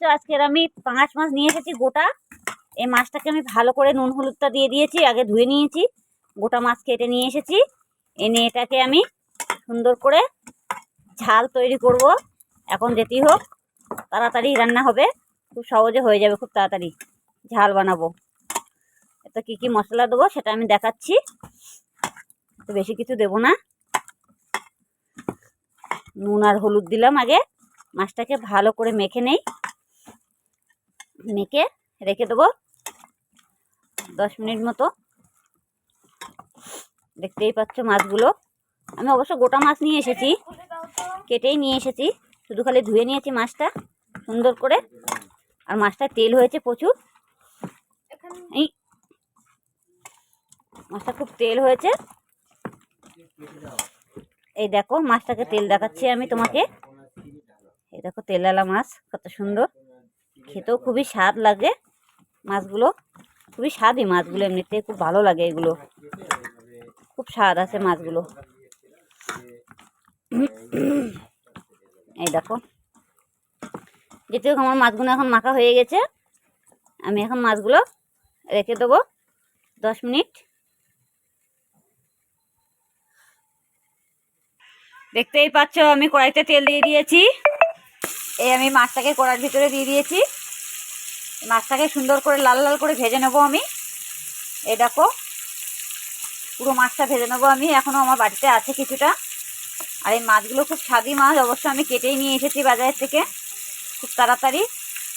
পাচ্ছ আজকের আমি পাঁচ মাছ নিয়ে এসেছি গোটা। এই মাছটাকে আমি ভালো করে নুন, হলুদটা দিয়ে দিয়েছি, আগে ধুয়ে নিয়েছি। গোটা মাছ কেটে নিয়ে এসেছি। এনে এটাকে আমি সুন্দর করে ঝাল তৈরি করব। এখন যেতেই হোক, তাড়াতাড়ি রান্না হবে। খুব সহজে হয়ে যাবে, খুব তাড়াতাড়ি ঝাল বানাবো। তো কী কী মশলা দেবো সেটা আমি দেখাচ্ছি। তো বেশি কিছু দেবো না। নুন আর হলুদ দিলাম আগে। মাছটাকে ভালো করে মেখে নেই। মেখে রেখে দেবো। দশ মিনিট মতো। দেখতেই পাচ্ছ মাছগুলো। আমি অবশ্য গোটা মাছ নিয়ে এসেছি, কেটেই নিয়ে এসেছি। শুধু খালি ধুয়ে নিয়েছি মাছটা, সুন্দর করে। আর মাছটা তেল হয়েছে প্রচুর। এই মাছটা খুব তেল হয়েছে। এই দেখো, মাছটাকে তেল দেখাচ্ছি আমি তোমাকে। এই দেখো তেলালা মাছ, কত সুন্দর। খেতেও খুবই স্বাদ লাগে। মাছগুলো খুবই স্বাদই মাছগুলো, এমনিতে খুব ভালো লাগে এগুলো। খুব স্বাদ আছে মাছগুলো। এই দেখো। যেতে হোক আমার মাছগুলো এখন মাখা হয়ে গেছে। আমি এখন মাছগুলো রেখে দেবো দশ মিনিট। দেখতেই পাচ্ছ আমি কড়াইতে তেল দিয়ে দিয়েছি। এই আমি মাছটাকে কড়ার ভিতরে দিয়ে দিয়েছি। মাছটাকে সুন্দর করে লাল লাল করে ভেজে নেব আমি। এই দেখো, পুরো মাছটা ভেজে নেব আমি। এখনও আমার বাড়িতে আছে কিছুটা। আর এই মাছগুলো খুব স্বাদি মাছ, অবশ্য আমি কেটেই নিয়ে এসেছি বাজারের থেকে। খুব তাড়াতাড়ি।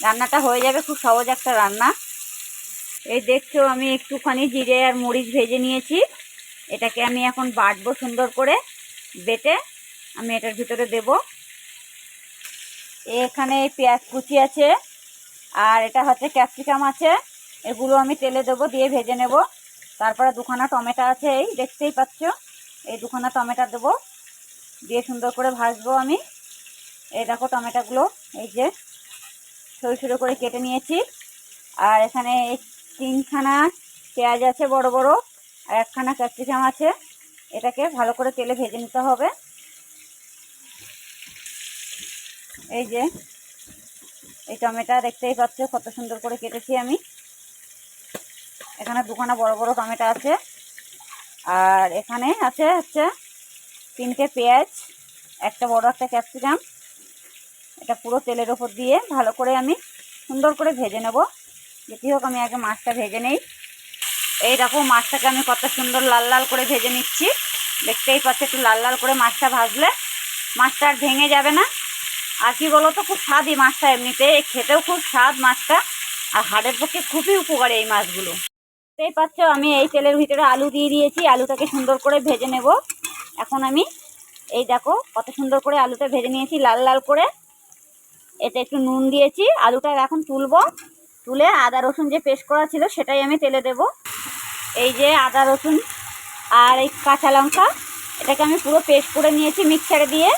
রান্নাটা হয়ে যাবে, খুব সহজ একটা রান্না। এই দেখছ, আমি একটুখানি জিরে আর মরিচ ভেজে নিয়েছি। এটাকে আমি এখন বাটবো সুন্দর করে। বেটে আমি এটার ভিতরে দেব। এখানে পেঁয়াজ কুচি আছে, আর এটা হচ্ছে ক্যাপসিকাম আছে। এগুলো আমি তেলে দেবো, দিয়ে ভেজে নেব। তারপরে দুখানা টমেটো আছে, এই দেখতেই পাচ্ছ। এই দুখানা টমেটো দেবো, দিয়ে সুন্দর করে ভাজবো আমি। এই দেখো টমেটোগুলো, এই যে সরু সরু করে কেটে নিয়েছি। আর এখানে তিনখানা পেঁয়াজ আছে বড় বড়, আর একখানা ক্যাপসিকাম আছে। এটাকে ভালো করে তেলে ভেজে নিতে হবে। এই যে, এই টমেটো দেখতেই পাচ্ছ কত সুন্দর করে কেটেছি আমি। এখানে দুখানা বড় বড় টমেটো আছে। আর এখানে আছে হচ্ছে তিনটে পেঁয়াজ, একটা বড় একটা ক্যাপসিকাম। এটা পুরো তেলের ওপর দিয়ে ভালো করে আমি সুন্দর করে ভেজে নেব। যেটি হোক আমি আগে মাছটা ভেজে নেই। এই দেখো মাছটাকে আমি কত সুন্দর লাল লাল করে ভেজে নিচ্ছি। দেখতেই পাচ্ছি একটু লাল লাল করে মাছটা ভাজলে মাছটা আর ভেঙে যাবে না। আর কি বলো তো খুব স্বাদই মাছটা এমনিতে। খেতেও খুব স্বাদ মাছটা। আর হাড়ের পক্ষে খুবই উপকারী এই মাছগুলো। দেখতেই পাচ্ছ, আমি এই তেলের ভিতরে আলু দিয়ে দিয়েছি। আলুটাকে সুন্দর করে ভেজে নেব। এখন আমি এই দেখো, কত সুন্দর করে আলুটা ভেজে নিয়েছি, লাল লাল করে। এতে একটু নুন দিয়েছি। আলুটা এখন তুলবো। তুলে আদা, রসুন যে পেস্ট করা ছিল, সেটাই আমি তেলে দেব। এই যে আদা, রসুন আর এই কাঁচা লঙ্কা, এটাকে আমি পুরো পেস্ট করে নিয়েছি মিক্সারে দিয়ে।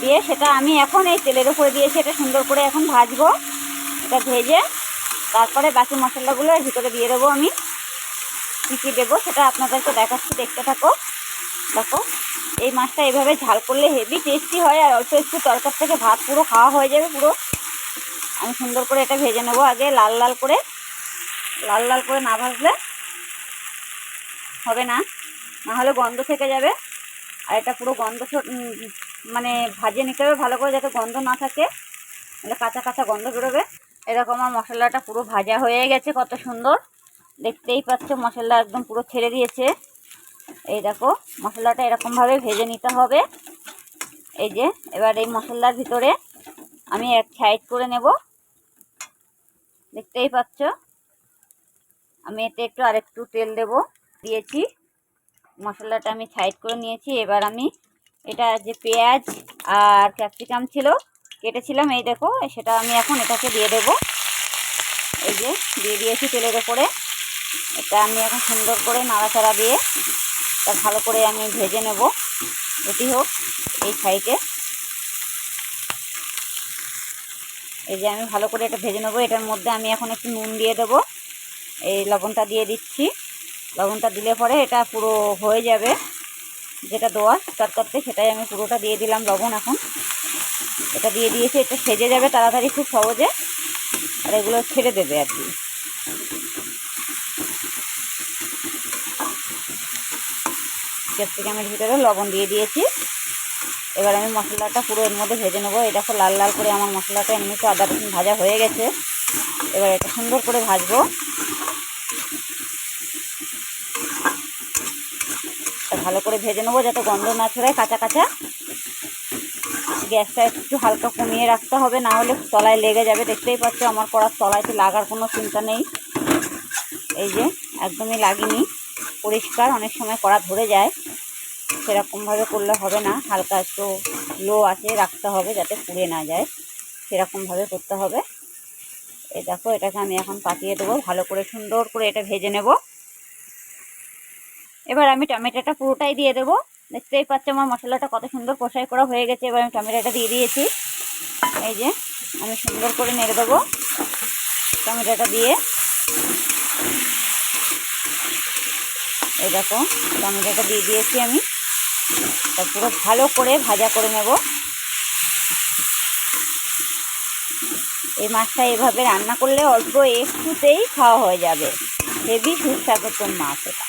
দিয়ে সেটা আমি এখন এই তেলের উপরে দিয়েছি এটা সুন্দর করে এখন ভাজবো। এটা ভেজে তারপরে বাকি মশলাগুলো এর ভিতরে দিয়ে দেবো আমি। কী কী দেবো সেটা আপনাদেরকে দেখাচ্ছি, দেখতে থাকো। দেখো, এই মাছটা এভাবে ঝাল করলে হেভি টেস্টি হয় আর অল্প একটু তরকার থেকে ভাত পুরো খাওয়া হয়ে যাবে পুরো। আমি সুন্দর করে এটা ভেজে নেব আগে লাল লাল করে। লাল লাল করে না ভাজলে হবে না না হলে গন্ধ থেকে যাবে। আর এটা পুরো গন্ধ মানে ভাজিয়ে নিতে হবে ভালো করে যাতে গন্ধ না থাকে। মানে কাঁচা কাঁচা গন্ধ বেরোবে। এরকম আমার মশলাটা পুরো ভাজা হয়ে গেছে কত সুন্দর। দেখতেই পাচ্ছ মশলা একদম পুরো ছেড়ে দিয়েছে। এই দেখো, মশলাটা এরকমভাবে ভেজে নিতে হবে। এই যে, এবার এই মশলার ভিতরে আমি এক সাইড করে নেব। দেখতেই পাচ্ছ? আমি এতে একটু আরেকটু তেল দেব। দিয়েছি। মশলাটা আমি সাইড করে নিয়েছি। এবার আমি এটা যে পেঁয়াজ আর ক্যাপসিকাম ছিল, কেটেছিলাম, এই দেখো, সেটা আমি এখন এটাকে দিয়ে দেব। এই যে, দিয়ে দিয়েছি তেলের ওপরে। এটা আমি এখন সুন্দর করে নাড়াচাড়া দিয়ে তা ভালো করে আমি ভেজে নেব। এটি হোক, এই সাইডে। এই যে, আমি ভালো করে এটা ভেজে নেব। এটার মধ্যে আমি এখন একটু নুন দিয়ে দেব। এই লবণটা দিয়ে দিচ্ছি। লবণটা দিলে পরে এটা পুরো হয়ে যাবে। যেটা দেওয়া তরকারিতে সেটাই আমি পুরোটা দিয়ে দিলাম লবণ এখন। এটা দিয়ে দিয়েছি, এটা সেজে যাবে তাড়াতাড়ি খুব সহজে। আর এগুলো ছেড়ে দেবে আর কি। ক্যাপসিকামের ভিতরে লবণ দিয়ে দিয়েছি। এবার আমি মশলাটা পুরো এর মধ্যে ভেজে নেব। এই দেখো লাল লাল করে আমার মশলাটা এমনি তো আদা রসুন ভাজা হয়ে গেছে। এবার এটা সুন্দর করে ভাজবো। ভালো করে ভেজে নেব, যাতে গন্ধ না ছড়ায় কাঁচা কাঁচা। গ্যাসটা একটু হালকা কমিয়ে রাখতে হবে, না হলে তলায় লেগে যাবে। দেখতেই পাচ্ছ আমার কড়ার তলাইতে লাগার কোনো চিন্তা নেই। এই যে, একদমই লাগিনি। পরিষ্কার, অনেক সময় কড়া ধরে যায়। সেরকমভাবে করলে হবে না। হালকা একটু লো আছে, রাখতে হবে যাতে পুড়ে না যায়। সেরকমভাবে করতে হবে। এই দেখো, এটাকে আমি এখন পাতিয়ে দেবো। ভালো করে সুন্দর করে এটা ভেজে নেব। এবার আমি টমেটোটা পুরোটাই দিয়ে দেবো। দেখতেই পাচ্ছ আমার মশলাটা কত সুন্দর কষাই করা হয়ে গেছে। এবার আমি টমেটোটা দিয়ে দিয়েছি। এই যে, আমি সুন্দর করে নেড়ে দেবো টমেটোটা দিয়ে। এই দেখো, টমেটোটা দিয়ে দিয়েছি আমি। তা পুরো ভালো করে ভাজা করে নেব। এই মাছটা এভাবে রান্না করলে অল্প একটুতেই খাওয়া হয়ে যাবে। হেভি সুস্বাগতম মাছ এটা।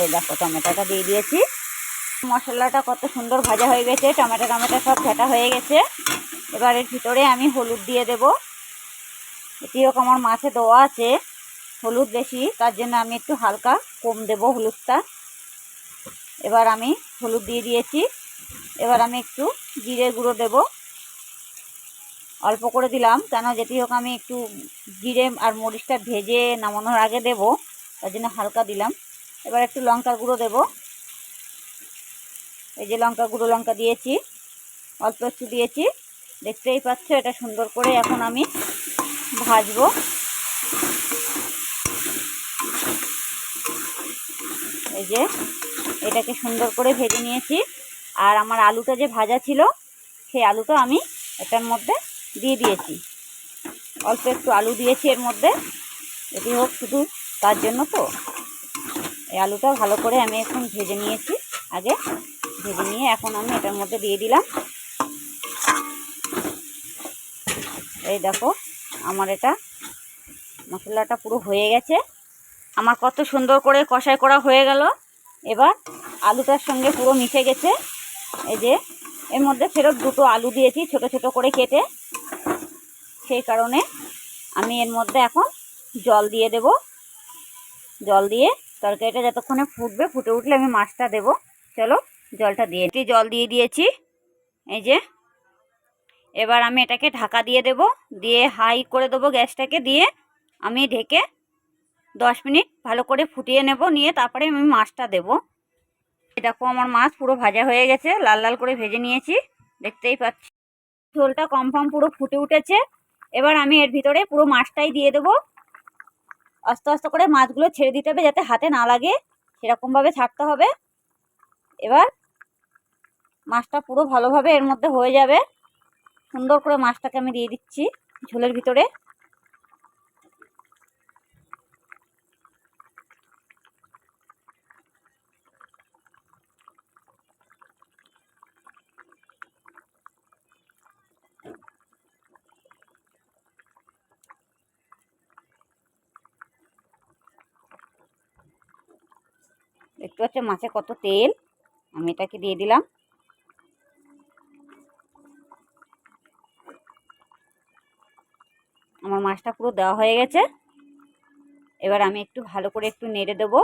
এই দেখো, টমেটোটা দিয়ে দিয়েছি। মশলাটা কত সুন্দর ভাজা হয়ে গেছে, টমেটো টমেটো সব ঘেটা হয়ে গেছে। এবার ভিতরে আমি হলুদ দিয়ে দেব। হোক আমার মাছে দেওয়া আছে, হলুদ বেশি, তার জন্য আমি একটু হালকা কম দেব হলুদটা। এবার আমি হলুদ দিয়ে দিয়েছি। এবার আমি একটু জিরে গুঁড়ো দেব। অল্প করে দিলাম, কেন যেটি হোক আমি একটু জিরে আর মরিচটা ভেজে নামানোর আগে দেব, তার জন্য হালকা দিলাম। এবার একটু লঙ্কার গুঁড়ো দেব। এই যে লঙ্কা গুঁড়ো লঙ্কা দিয়েছি, অল্প একটু দিয়েছি। দেখতেই পাচ্ছ, এটা সুন্দর করে এখন আমি ভাজবো। এই যে এটাকে সুন্দর করে ভেজে নিয়েছি। আর আমার আলুটা যে ভাজা ছিল, সেই আলুটা আমি এটার মধ্যে দিয়ে দিয়েছি। অল্প একটু আলু দিয়েছি এর মধ্যে। এটি হোক শুধু তার জন্য তো। এই আলুটা ভালো করে আমি এখন ভেজে নিয়েছি। আগে ভেজে নিয়ে এখন আমি এটার মধ্যে দিয়ে দিলাম। এই দেখো, আমার এটা মশলাটা পুরো হয়ে গেছে। আমার কত সুন্দর করে কষাই করা হয়ে গেল। এবার আলুটার সঙ্গে পুরো মিশে গেছে। এই যে, এর মধ্যে ফেরত দুটো আলু দিয়েছি ছোট ছোট করে কেটে। সেই কারণে আমি এর মধ্যে এখন জল দিয়ে দেব। জল দিয়ে তরকারিটা যতক্ষণে ফুটবে, ফুটে উঠলে আমি মাছটা দেব। চলো, জলটা দিয়ে একটি জল দিয়ে দিয়েছি। এই যে, এবার আমি এটাকে ঢাকা দিয়ে দেব। দিয়ে হাই করে দেবো গ্যাসটাকে দিয়ে। আমি ঢেকে দশ মিনিট ভালো করে ফুটিয়ে নেব। নিয়ে তারপরে আমি মাছটা দেব। দেখো, আমার মাছ পুরো ভাজা হয়ে গেছে। লাল লাল করে ভেজে নিয়েছি। দেখতেই পাচ্ছি ঝোলটা কমফার্ম পুরো ফুটে উঠেছে। এবার আমি এর ভিতরে পুরো মাছটাই দিয়ে দেবো। আস্তে আস্তে করে মাছগুলো ছেড়ে দিতে হবে যাতে হাতে না লাগে। সেরকমভাবে ছাড়তে হবে। এবার মাছটা পুরো ভালোভাবে এর মধ্যে হয়ে যাবে। সুন্দর করে মাছটাকে আমি দিয়ে দিচ্ছি ঝোলের ভিতরে। দেখতে পাচ্ছ মাছে কত তেল, আমি এটাকে দিয়ে দিলাম। আমার মাছটা পুরো দেওয়া হয়ে গেছে। এবার আমি একটু ভালো করে একটু নেড়ে দেব।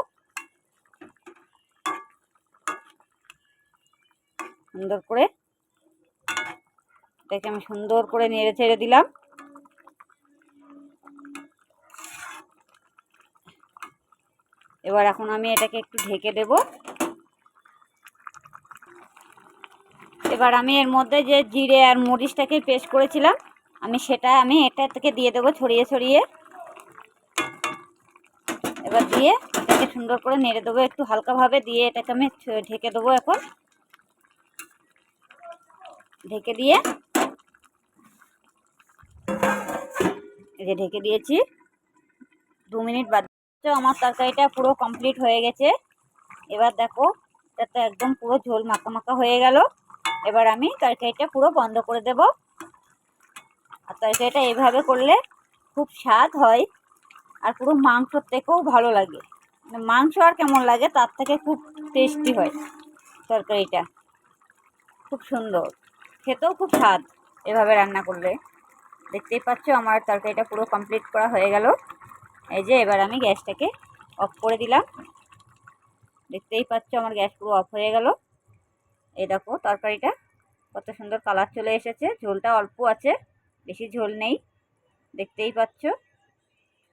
সুন্দর করে এটাকে আমি সুন্দর করে নেড়ে ছেড়ে দিলাম। এবার এখন আমি এটাকে একটু ঢেকে দেব। এবার আমি এর মধ্যে যে জিরে আর মরিচটাকে পেস্ট করেছিলাম, আমি সেটা আমি এটা থেকে দিয়ে দেবো ছড়িয়ে ছড়িয়ে। এবার দিয়ে এটাকে সুন্দর করে নেড়ে দেবো, একটু হালকাভাবে দিয়ে এটাকে আমি ঢেকে দেবো এখন। ঢেকে দিয়ে এই যে ঢেকে দিয়েছি, দু মিনিট বাদ তো আমার তরকারিটা পুরো কমপ্লিট হয়ে গেছে। এবার দেখো এটা তো একদম পুরো ঝোল মাখা মাখা হয়ে গেল। এবার আমি তরকারিটা পুরো বন্ধ করে দেব। আর তরকারিটা এভাবে করলে খুব স্বাদ হয় আর পুরো মাংসর থেকেও ভালো লাগে। মানে মাংস আর কেমন লাগে তার থেকে খুব টেস্টি হয় তরকারিটা। খুব সুন্দর, খেতেও খুব স্বাদ এভাবে রান্না করলে। দেখতেই পাচ্ছ আমার তরকারিটা পুরো কমপ্লিট করা হয়ে গেল। এই যে এবার আমি গ্যাসটাকে অফ করে দিলাম। দেখতেই পাচ্ছ আমার গ্যাস পুরো অফ হয়ে গেল। এই দেখো তরকারিটা কত সুন্দর কালার চলে এসেছে। ঝোলটা অল্প আছে, বেশি ঝোল নেই। দেখতেই পাচ্ছ।